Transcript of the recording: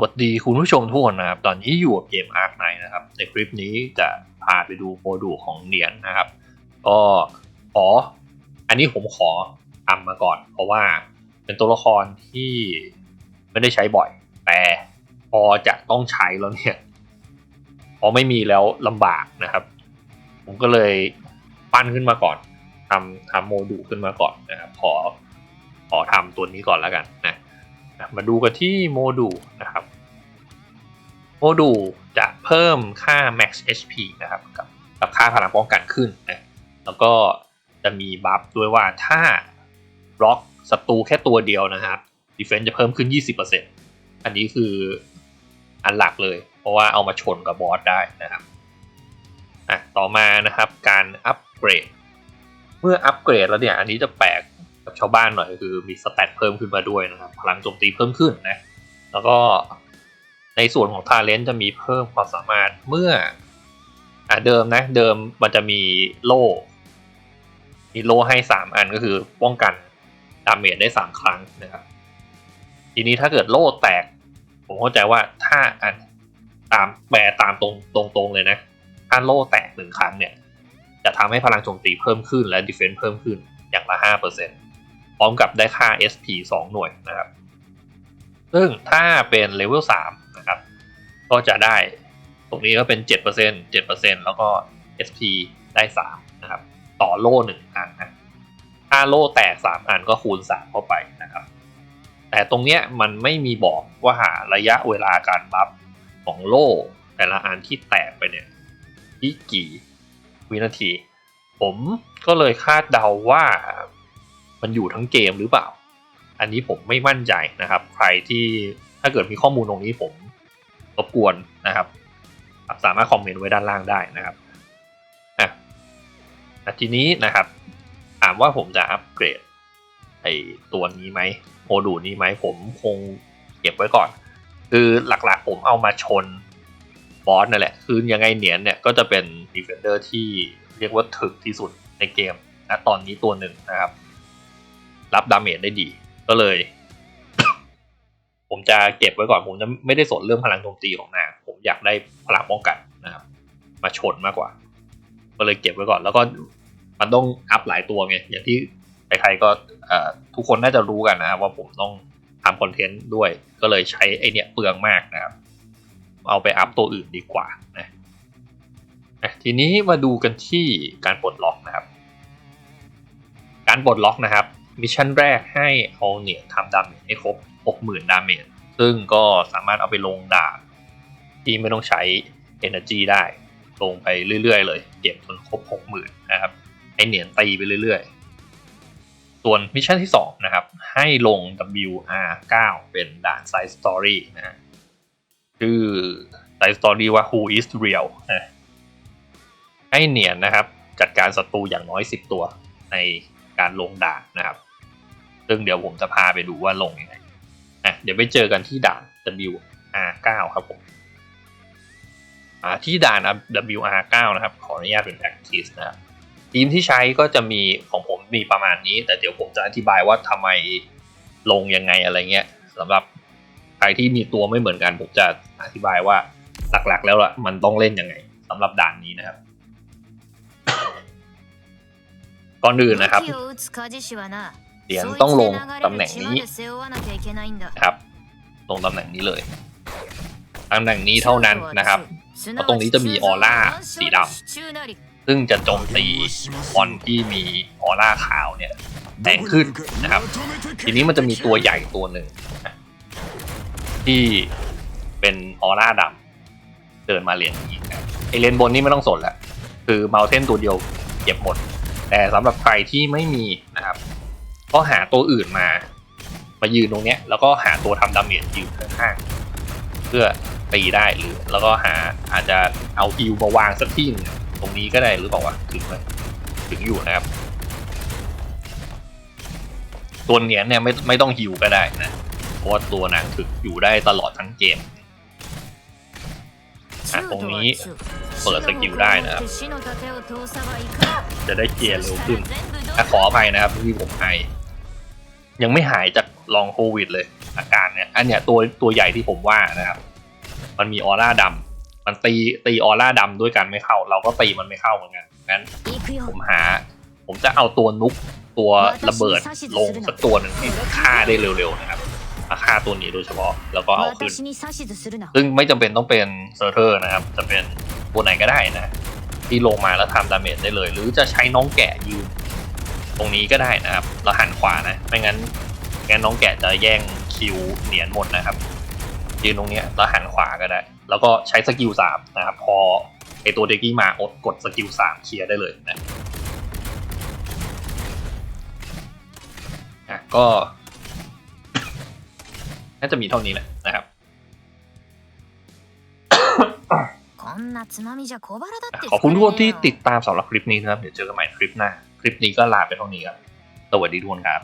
สวัสดีคุณผู้ชมทุกคนนะครับ ตอนนี้อยู่กับเกม Ark Knight นะครับ ในคลิปนี้จะพาไปดูโมดูลของเหรียญนะครับ ก็ขอ อันนี้ผมขอทำมาก่อน เพราะว่าเป็นตัวละครที่ไม่ได้ใช้บ่อย แต่พอจะต้องใช้แล้วเนี่ย พอไม่มีแล้วลำบากนะครับ ผมก็เลยปั้นขึ้นมาก่อนทำทำโมดูลขึ้นมาก่อนนะครับ ขอขอทำตัวนี้ก่อนแล้วกันนะ มาดูกันที่โมดูลนะครับ โมดูลจะเพิ่มค่า max HP นะครับกับกับค่าพลังป้องกันขึ้นนะแล้วก็จะมีบัฟด้วยว่าถ้าบล็อกศัตรูแค่ตัวเดียวนะครับ defense จะเพิ่มขึ้น 20%อันนี้คืออันหลักเลย เพราะว่าเอามาชนกับบอสได้นะครับอะต่อมานะครับการอัปเกรด เมื่ออัปเกรดแล้วเนี่ยอันนี้จะแปลก กับชาวบ้านหน่อยคือมีสแตทเพิ่มขึ้นมาด้วยนะครับ พลังโจมตีเพิ่มขึ้นนะ แล้วก็ในส่วนของทาเลนจะมีเพิ่มความสามารถเมื่ออ่าเดิมนะเดิมมันจะมีโล่ มีโล่ให้สามอันก็คือป้องกันดาเมจได้สามครั้งนะครับ ทีนี้ถ้าเกิดโล่แตก ผมเข้าใจว่าถ้าอันตามแปลตามตรงตรงๆเลยนะ ถ้าโล่แตกหนึ่งครั้งเนี่ย จะทำให้พลังโจมตีเพิ่มขึ้นและ defense เพิ่มขึ้นอย่างละ5% พร้อมกับได้ค่า SP 2 หน่วยนะครับ ซึ่งถ้าเป็นเลเวล3นะครับ ก็จะได้ตรงนี้ก็เป็น 7% 7%แล้วก็ SP ได้ 3 นะครับ ต่อโล่1อันนะถ้าโล่แตก 3 อันก็คูณ 3 เข้าไปนะครับ แต่ตรงเนี้ยมันไม่มีบอกว่าหาระยะเวลาการบัฟของโล่แต่ละอันที่แตกไปเนี่ยที่กี่วินาที ผมก็เลยคาดเดาว่า มันอยู่ทั้งเกมหรือเปล่า อันนี้ผมไม่มั่นใจนะครับ ใครที่ถ้าเกิดมีข้อมูลตรงนี้ผมรบกวนนะครับ สามารถคอมเมนต์ไว้ด้านล่างได้นะครับอะทีนี้นะครับ ถามว่าผมจะอัปเกรดไอตัวนี้ไหมโมดูลนี้ไหมผมคงเก็บไว้ก่อน คือหลักๆผมเอามาชนบอสนั่นแหละ คือยังไงเหนียนเนี่ยก็จะเป็นดีเฟนเดอร์ที่เรียกว่าถึกที่สุดในเกมนะตอนนี้ตัวหนึ่งนะครับ รับดาเมจได้ดี ก็เลย ผมจะเก็บไว้ก่อนผมจะไม่ได้สนเรื่องพลังโจมตีของนางผมอยากได้พลังป้องกันนะครับ มาชนมากกว่า ก็เลยเก็บไว้ก่อน แล้วก็มันต้องอัพหลายตัวไงอย่างที่ใครๆก็ทุกคนน่าจะรู้กันนะครับว่าผมต้องทำคอนเทนต์ด้วย ก็เลยใช้ไอเนี้ยเปลืองมากนะครับ เอาไปอัพตัวอื่นดีกว่านะทีนี้มาดูกันที่การปลดล็อกนะครับ การปลดล็อกนะครับ มิชชั่นแรกให้เอาเนี่ยทำดาเมจให้ครบ 60,000 ดาเมจซึ่งก็สามารถเอาไปลงดาบที่ไม่ต้องใช้ Energy ได้ ลงไปเรื่อย ๆ เลย เก็บจนครบ 60,000 นะครับให้เหนียนตีไปเรื่อย ๆ ส่วนมิชชั่นที่ 2 นะครับ ให้ลง WR9 เป็นด่าน Side Story นะฮะชื่อ Side Story ว่า Who is Real นะให้เหนียนนะครับ จัดการศัตรูอย่างน้อย 10 ตัวในการลงด่านนะครับ ซึ่งเดี๋ยวผมจะพาไปดูว่าลงยังไงอะเดี๋ยวไปเจอกันที่ด่าน WR9 ครับผมอ่าที่ด่าน WR9 นะครับ ขออนุญาตเป็น practice นะครับทีมที่ใช้ก็จะมีของผมมีประมาณนี้ แต่เดี๋ยวผมจะอธิบายว่าทำไมลงยังไงอะไรเงี้ยสำหรับใครที่มีตัวไม่เหมือนกัน ผมจะอธิบายว่าหลักๆ แล้วล่ะมันต้องเล่นยังไงสำหรับด่านนี้นะครับก่อนอื่นนะครับ เหรียญต้องลงตำแหน่งนี้ครับ ลงตำแหน่งนี้เลยตำแหน่งนี้เท่านั้นนะครับเพราะตรงนี้จะมีออร่าสีดำซึ่งจะโจมตีคอลที่มีออร่าขาวเนี่ยแรงขึ้นนะครับ ทีนี้มันจะมีตัวใหญ่ตัวหนึ่งที่เป็นออร่าดำเดินมาเหรียญนี้ไอเลนบนนี้ไม่ต้องสนละคือเมาเทนตัวเดียวเก็บหมด แต่สำหรับใครที่ไม่มี ก็หาตัวอื่นมา มายืนตรงเนี้ย แล้วก็หาตัวทำดาเมจยืนข้างๆเพื่อตีได้หรือ แล้วก็หาอาจจะเอาฮิวมาวางสักที่นึงตรงนี้ก็ได้หรือเปล่าวะถึงไหมถึงอยู่นะครับ ตัวเนี้ยเนี่ยไม่ไม่ต้องฮิวก็ได้นะเพราะว่าตัวนางถึกอยู่ได้ตลอดทั้งเกมอะตรงนี้เปิดสกิลได้นะครับ จะได้เกียร์เร็วขึ้นอะขออภัยนะครับที่ผมไอ ยังไม่หายจากลองโควิดเลย อาการเนี่ยอันเนี้ยตัวตัวใหญ่ที่ผมว่านะครับ มันมีออร่าดำมันตีตีออร่าดำด้วยกันไม่เข้า เราก็ตีมันไม่เข้าเหมือนกันงั้นผมหา ผมจะเอาตัวนุกตัวระเบิดลงสักตัวหนึ่งที่ฆ่าได้เร็วๆนะครับฆ่าตัวนี้โดยเฉพาะแล้วก็เอาขึ้นซึ่งไม่จำเป็นต้องเป็นเซอร์เทอร์นะครับ จะเป็นตัวไหนก็ได้นะ ที่ลงมาแล้วทำดาเมจได้เลย หรือจะใช้น้องแกะยืน ตรงนี้ก็ได้นะครับ เราหันขวานะ ไม่งั้นงั้นน้องแกะจะแย่งคิวเหนียนหมดนะครับ ยืนตรงนี้แล้วหันขวาก็ได้ แล้วก็ใช้สกิลสามนะครับ พอไอตัวเด็กกี้มาอดกดสกิลสามเคลียร์ได้เลยนะอะก็ น่าจะมีเท่านี้แหละนะครับขอบคุณทุกคนที่ติดตามสำหรับคลิปนี้นะครับ เดี๋ยวเจอกันใหม่คลิปหน้า คลิปนี้ก็ลาไปเท่านี้ครับ สวัสดีทุกคนครับ